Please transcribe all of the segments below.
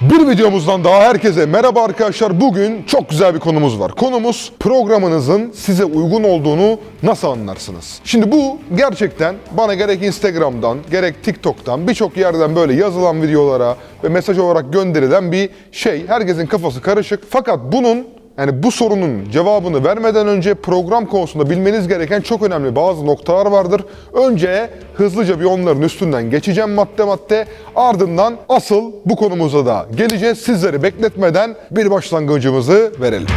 Bir videomuzdan daha herkese merhaba arkadaşlar. Bugün çok güzel bir konumuz var. Konumuz programınızın size uygun olduğunu nasıl anlarsınız? Şimdi bu gerçekten bana gerek Instagram'dan gerek TikTok'tan birçok yerden böyle yazılan videolara ve mesaj olarak gönderilen bir şey. Herkesin kafası karışık. Fakat bunun yani bu sorunun cevabını vermeden önce program konusunda bilmeniz gereken çok önemli bazı noktalar vardır. Önce hızlıca bir onların üstünden geçeceğim madde madde. Ardından asıl bu konumuza da geleceğiz. Sizleri bekletmeden bir başlangıcımızı verelim.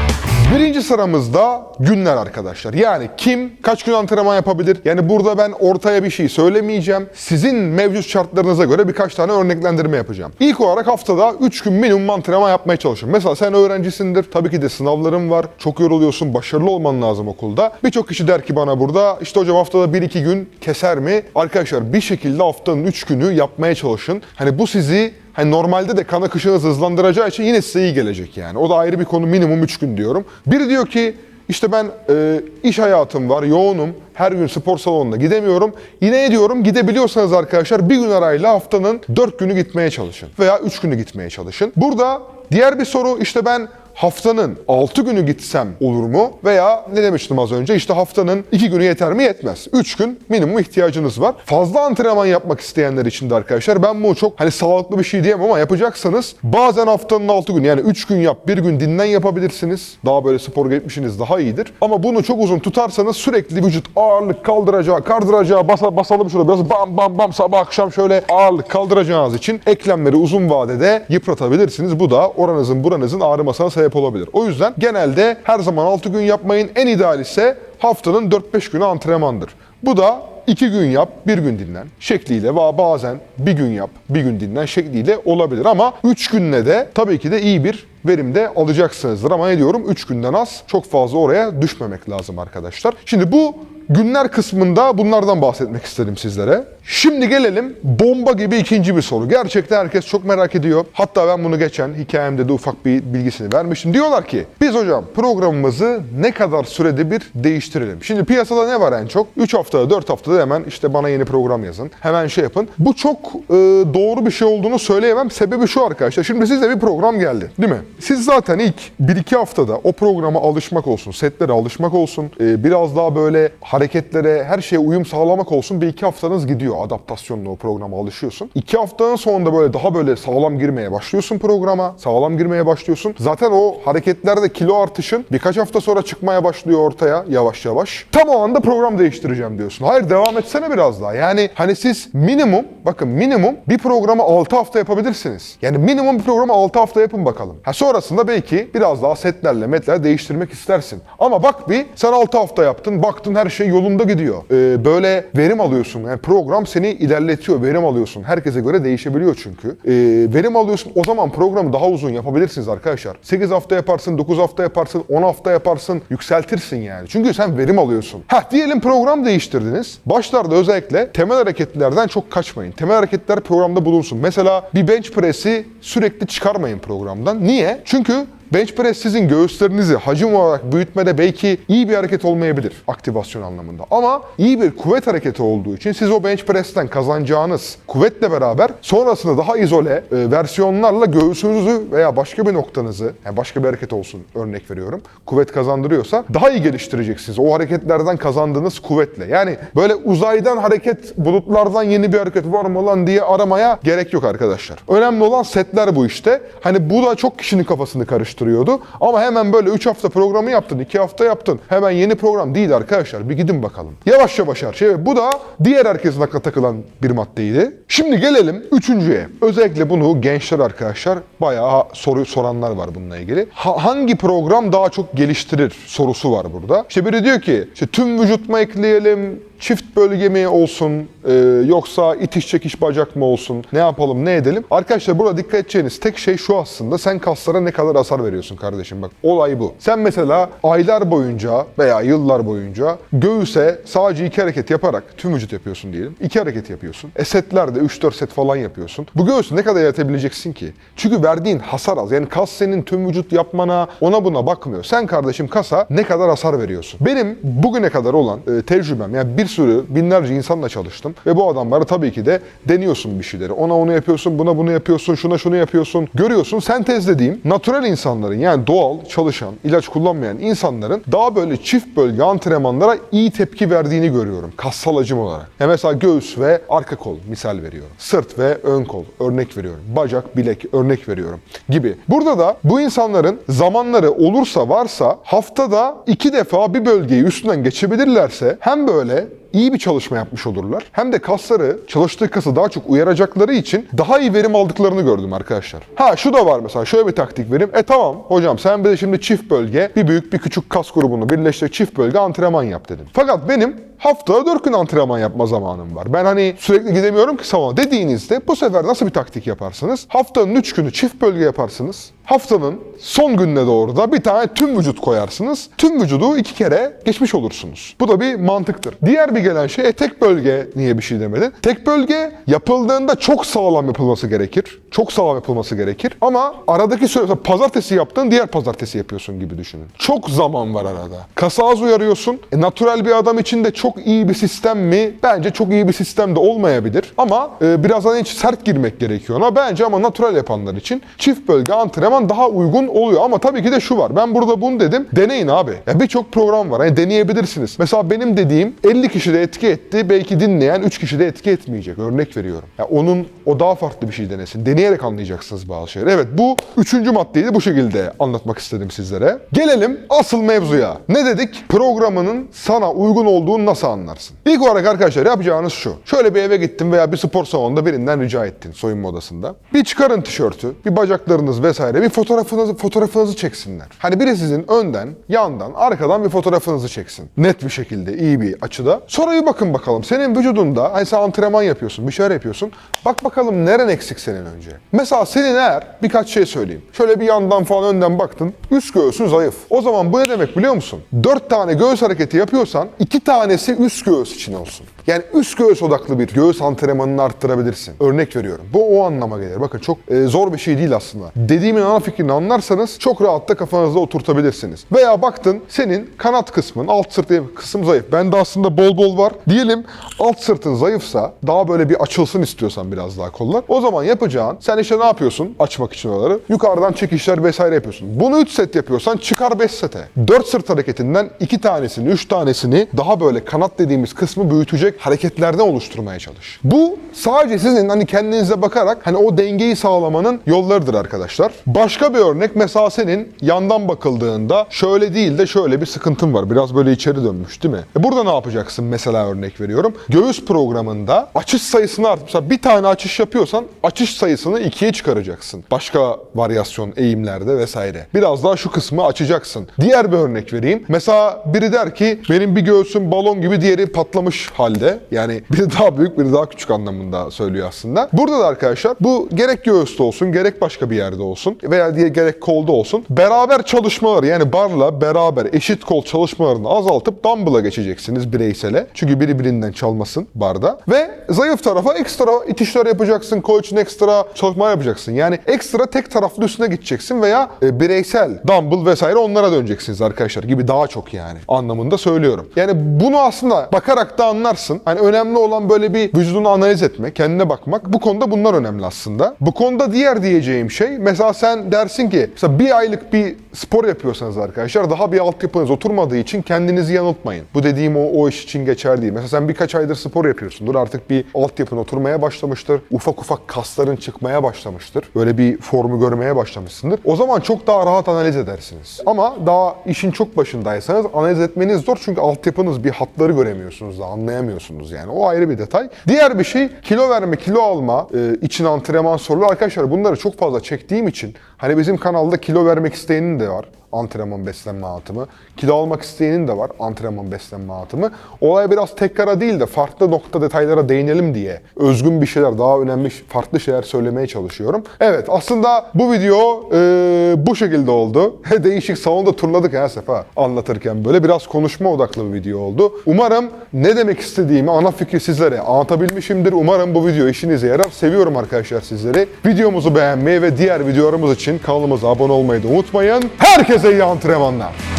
Birinci sıramızda günler arkadaşlar. Yani kim kaç gün antrenman yapabilir? Yani burada ben ortaya bir şey söylemeyeceğim. Sizin mevcut şartlarınıza göre birkaç tane örneklendirme yapacağım. İlk olarak haftada 3 gün minimum antrenman yapmaya çalışın. Mesela sen öğrencisindir. Tabii ki de sınavların var. Çok yoruluyorsun. Başarılı olman lazım okulda. Birçok kişi der ki bana burada işte hocam haftada 1-2 gün keser mi? Arkadaşlar bir şekilde haftanın 3 günü yapmaya çalışın. Hani bu sizi Hani normalde de kan akışınızı hızlandıracağı için yine size iyi gelecek yani. O da ayrı bir konu minimum 3 gün diyorum. Biri diyor ki işte ben e, iş hayatım var, yoğunum, her gün spor salonuna gidemiyorum. Yine ediyorum gidebiliyorsanız arkadaşlar bir gün arayla haftanın 4 günü gitmeye çalışın. Veya 3 günü gitmeye çalışın. Burada diğer bir soru işte ben haftanın 6 günü gitsem olur mu? Veya ne demiştim az önce işte haftanın 2 günü yeter mi? Yetmez. 3 gün minimum ihtiyacınız var. Fazla antrenman yapmak isteyenler için de arkadaşlar ben bu çok hani sağlıklı bir şey diyemem ama yapacaksanız bazen haftanın 6 günü yani 3 gün yap 1 gün dinlen yapabilirsiniz. Daha böyle spor geçmişiniz daha iyidir. Ama bunu çok uzun tutarsanız sürekli vücut ağırlık kaldıracağı, kardıracağı, basa, basalım şurada biraz bam bam bam sabah akşam şöyle ağırlık kaldıracağınız için eklemleri uzun vadede yıpratabilirsiniz. Bu da oranızın buranızın ağrımasına sebep olabilir. O yüzden genelde her zaman 6 gün yapmayın. En ideal ise haftanın 4-5 günü antrenmandır. Bu da 2 gün yap, 1 gün dinlen şekliyle ve bazen bir gün yap, bir gün dinlen şekliyle olabilir. Ama 3 günle de tabii ki de iyi bir verimde alacaksınızdır. Ama ne diyorum 3 günden az çok fazla oraya düşmemek lazım arkadaşlar. Şimdi bu günler kısmında bunlardan bahsetmek istedim sizlere. Şimdi gelelim bomba gibi ikinci bir soru. Gerçekten herkes çok merak ediyor. Hatta ben bunu geçen hikayemde de ufak bir bilgisini vermiştim. Diyorlar ki biz hocam programımızı ne kadar sürede bir değiştirelim? Şimdi piyasada ne var en çok? 3 haftada 4 haftada hemen işte bana yeni program yazın. Hemen şey yapın. Bu çok e, doğru bir şey olduğunu söyleyemem. Sebebi şu arkadaşlar. Şimdi size bir program geldi değil mi? Siz zaten ilk 1-2 haftada o programa alışmak olsun, setlere alışmak olsun, e, biraz daha böyle hareketlere, her şeye uyum sağlamak olsun bir iki haftanız gidiyor. Adaptasyonla o programa alışıyorsun. İki haftanın sonunda böyle daha böyle sağlam girmeye başlıyorsun programa. Sağlam girmeye başlıyorsun. Zaten o hareketlerde kilo artışın birkaç hafta sonra çıkmaya başlıyor ortaya yavaş yavaş. Tam o anda program değiştireceğim diyorsun. Hayır devam etsene biraz daha. Yani hani siz minimum, bakın minimum bir programı 6 hafta yapabilirsiniz. Yani minimum bir programı 6 hafta yapın bakalım. Ha sonrasında belki biraz daha setlerle metler değiştirmek istersin. Ama bak bir sen 6 hafta yaptın, baktın her şey yolunda gidiyor. Ee, böyle verim alıyorsun. Yani program seni ilerletiyor, verim alıyorsun. Herkese göre değişebiliyor çünkü. Ee, verim alıyorsun. O zaman programı daha uzun yapabilirsiniz arkadaşlar. 8 hafta yaparsın, 9 hafta yaparsın, 10 hafta yaparsın. Yükseltirsin yani. Çünkü sen verim alıyorsun. Heh diyelim program değiştirdiniz. Başlarda özellikle temel hareketlerden çok kaçmayın. Temel hareketler programda bulunsun. Mesela bir bench press'i sürekli çıkarmayın programdan. Niye? Çünkü Bench press sizin göğüslerinizi hacim olarak büyütmede belki iyi bir hareket olmayabilir aktivasyon anlamında. Ama iyi bir kuvvet hareketi olduğu için siz o bench press'ten kazanacağınız kuvvetle beraber sonrasında daha izole e, versiyonlarla göğsünüzü veya başka bir noktanızı, yani başka bir hareket olsun örnek veriyorum, kuvvet kazandırıyorsa daha iyi geliştireceksiniz. O hareketlerden kazandığınız kuvvetle. Yani böyle uzaydan hareket, bulutlardan yeni bir hareket var mı lan diye aramaya gerek yok arkadaşlar. Önemli olan setler bu işte. Hani bu da çok kişinin kafasını karıştırıyordu. Ama hemen böyle 3 hafta programı yaptın, 2 hafta yaptın. Hemen yeni program değil arkadaşlar. Bir gidin bakalım. Yavaş yavaş her şey. Bu da diğer herkesin aklına takılan bir maddeydi. Şimdi gelelim üçüncüye. Özellikle bunu gençler arkadaşlar bayağı soru soranlar var bununla ilgili. Ha- hangi program daha çok geliştirir sorusu var burada. İşte biri diyor ki işte tüm vücut mu ekleyelim, çift bölge mi olsun e, yoksa itiş çekiş bacak mı olsun ne yapalım ne edelim. Arkadaşlar burada dikkat edeceğiniz tek şey şu aslında sen kaslara ne kadar hasar veriyorsun kardeşim bak olay bu. Sen mesela aylar boyunca veya yıllar boyunca göğüse sadece iki hareket yaparak tüm vücut yapıyorsun diyelim. iki hareket yapıyorsun. E setlerde 3-4 set falan yapıyorsun. Bu göğsü ne kadar yaratabileceksin ki? Çünkü verdiğin hasar az. Yani kas senin tüm vücut yapmana ona buna bakmıyor. Sen kardeşim kasa ne kadar hasar veriyorsun? Benim bugüne kadar olan e, tecrübem yani bir sürü binlerce insanla çalıştım. Ve bu adamları tabii ki de deniyorsun bir şeyleri. Ona onu yapıyorsun, buna bunu yapıyorsun, şuna şunu yapıyorsun. Görüyorsun sentezlediğim natural insanların yani doğal, çalışan, ilaç kullanmayan insanların daha böyle çift bölge antrenmanlara iyi tepki verdiğini görüyorum. Kassal hacim olarak. Ya mesela göğüs ve arka kol misal veriyorum. Sırt ve ön kol örnek veriyorum. Bacak, bilek örnek veriyorum gibi. Burada da bu insanların zamanları olursa varsa haftada iki defa bir bölgeyi üstünden geçebilirlerse hem böyle iyi bir çalışma yapmış olurlar. Hem de kasları, çalıştığı kası daha çok uyaracakları için daha iyi verim aldıklarını gördüm arkadaşlar. Ha şu da var mesela şöyle bir taktik vereyim. E tamam hocam sen bir de şimdi çift bölge, bir büyük bir küçük kas grubunu birleştir çift bölge antrenman yap dedim. Fakat benim haftada 4 gün antrenman yapma zamanım var. Ben hani sürekli gidemiyorum ki salona dediğinizde bu sefer nasıl bir taktik yaparsınız? Haftanın 3 günü çift bölge yaparsınız. Haftanın son gününe doğru da bir tane tüm vücut koyarsınız. Tüm vücudu iki kere geçmiş olursunuz. Bu da bir mantıktır. Diğer bir gelen şey e, tek bölge niye bir şey demedin? Tek bölge yapıldığında çok sağlam yapılması gerekir. Çok sağlam yapılması gerekir. Ama aradaki süre pazartesi yaptığın diğer pazartesi yapıyorsun gibi düşünün. Çok zaman var arada. Kasa az uyarıyorsun. E, natural bir adam için de çok iyi bir sistem mi? Bence çok iyi bir sistem de olmayabilir. Ama e, biraz hani sert girmek gerekiyor ona. Bence ama natural yapanlar için çift bölge antrenman daha uygun oluyor. Ama tabii ki de şu var. Ben burada bunu dedim. Deneyin abi. Ya birçok program var. Hani deneyebilirsiniz. Mesela benim dediğim 50 kişi de etki etti. Belki dinleyen 3 kişi de etki etmeyecek. Örnek veriyorum. Ya onun o daha farklı bir şey denesin. Deneyerek anlayacaksınız bazı şeyleri. Evet bu üçüncü maddeyi de bu şekilde anlatmak istedim sizlere. Gelelim asıl mevzuya. Ne dedik? Programının sana uygun olduğunu nasıl anlarsın? İlk olarak arkadaşlar yapacağınız şu. Şöyle bir eve gittin veya bir spor salonunda birinden rica ettin soyunma odasında. Bir çıkarın tişörtü, bir bacaklarınız vesaire bir fotoğrafınızı fotoğrafınızı çeksinler. Hani biri sizin önden, yandan, arkadan bir fotoğrafınızı çeksin. Net bir şekilde, iyi bir açıda. Sonra bir bakın bakalım senin vücudunda hani sen antrenman yapıyorsun, bir şeyler yapıyorsun. Bak bakalım neren eksik senin önce. Mesela senin eğer birkaç şey söyleyeyim. Şöyle bir yandan falan önden baktın. Üst göğsün zayıf. O zaman bu ne demek biliyor musun? Dört tane göğüs hareketi yapıyorsan iki tanesi üst göğüs için olsun. Yani üst göğüs odaklı bir göğüs antrenmanını arttırabilirsin. Örnek veriyorum. Bu o anlama gelir. Bakın çok e, zor bir şey değil aslında. Dediğimin ana fikrini anlarsanız çok rahatla kafanızda oturtabilirsiniz. Veya baktın senin kanat kısmın, alt sırt kısım zayıf. Bende aslında bol bol var. Diyelim alt sırtın zayıfsa daha böyle bir açılsın istiyorsan biraz daha kollar. O zaman yapacağın sen işte ne yapıyorsun açmak için oraları? Yukarıdan çekişler vesaire yapıyorsun. Bunu 3 set yapıyorsan çıkar 5 sete. 4 sırt hareketinden 2 tanesini, 3 tanesini daha böyle kanat dediğimiz kısmı büyütecek hareketlerden oluşturmaya çalış. Bu sadece sizin hani kendinize bakarak hani o dengeyi sağlamanın yollarıdır arkadaşlar. Başka bir örnek mesela senin yandan bakıldığında şöyle değil de şöyle bir sıkıntın var. Biraz böyle içeri dönmüş değil mi? E burada ne yapacaksın mesela örnek veriyorum. Göğüs programında açış sayısını art. Mesela bir tane açış yapıyorsan açış sayısını ikiye çıkaracaksın. Başka varyasyon eğimlerde vesaire. Biraz daha şu kısmı açacaksın. Diğer bir örnek vereyim. Mesela biri der ki benim bir göğsüm balon gibi diğeri patlamış halde. Yani biri daha büyük biri daha küçük anlamında söylüyor aslında. Burada da arkadaşlar bu gerek göğüste olsun gerek başka bir yerde olsun veya diye gerek kolda olsun. Beraber çalışmaları yani barla beraber eşit kol çalışmalarını azaltıp dumbbell'a geçeceksiniz bireysele. Çünkü biri birinden çalmasın barda. Ve zayıf tarafa ekstra itişler yapacaksın. Kol için ekstra çalışma yapacaksın. Yani ekstra tek taraflı üstüne gideceksin veya e, bireysel dumbbell vesaire onlara döneceksiniz arkadaşlar gibi daha çok yani anlamında söylüyorum. Yani bunu aslında bakarak da anlarsın. Hani önemli olan böyle bir vücudunu analiz etmek, kendine bakmak. Bu konuda bunlar önemli aslında. Bu konuda diğer diyeceğim şey mesela sen dersin ki mesela bir aylık bir spor yapıyorsanız arkadaşlar daha bir altyapınız oturmadığı için kendinizi yanıltmayın. Bu dediğim o, o iş için geçer değil. Mesela sen birkaç aydır spor yapıyorsundur artık bir altyapın oturmaya başlamıştır. Ufak ufak kasların çıkmaya başlamıştır. Böyle bir formu görmeye başlamışsındır. O zaman çok daha rahat analiz edersiniz. Ama daha işin çok başındaysanız analiz etmeniz zor çünkü altyapınız bir hatları göremiyorsunuz da anlayamıyorsunuz yani. O ayrı bir detay. Diğer bir şey kilo verme, kilo alma e, için antrenman soruları. Arkadaşlar bunları çok fazla çektiğim için hani bizim kanalda kilo vermek isteyenin de var antrenman beslenme anlatımı. Kilo almak isteyenin de var antrenman beslenme anlatımı. Olay biraz tekrara değil de farklı nokta detaylara değinelim diye özgün bir şeyler, daha önemli farklı şeyler söylemeye çalışıyorum. Evet aslında bu video e, bu şekilde oldu. Değişik salonda turladık her sefer anlatırken böyle biraz konuşma odaklı bir video oldu. Umarım ne demek istediğimi ana fikri sizlere anlatabilmişimdir. Umarım bu video işinize yarar. Seviyorum arkadaşlar sizleri. Videomuzu beğenmeyi ve diğer videolarımız için kanalımıza abone olmayı da unutmayın. Herkese iyi antrenmanlar.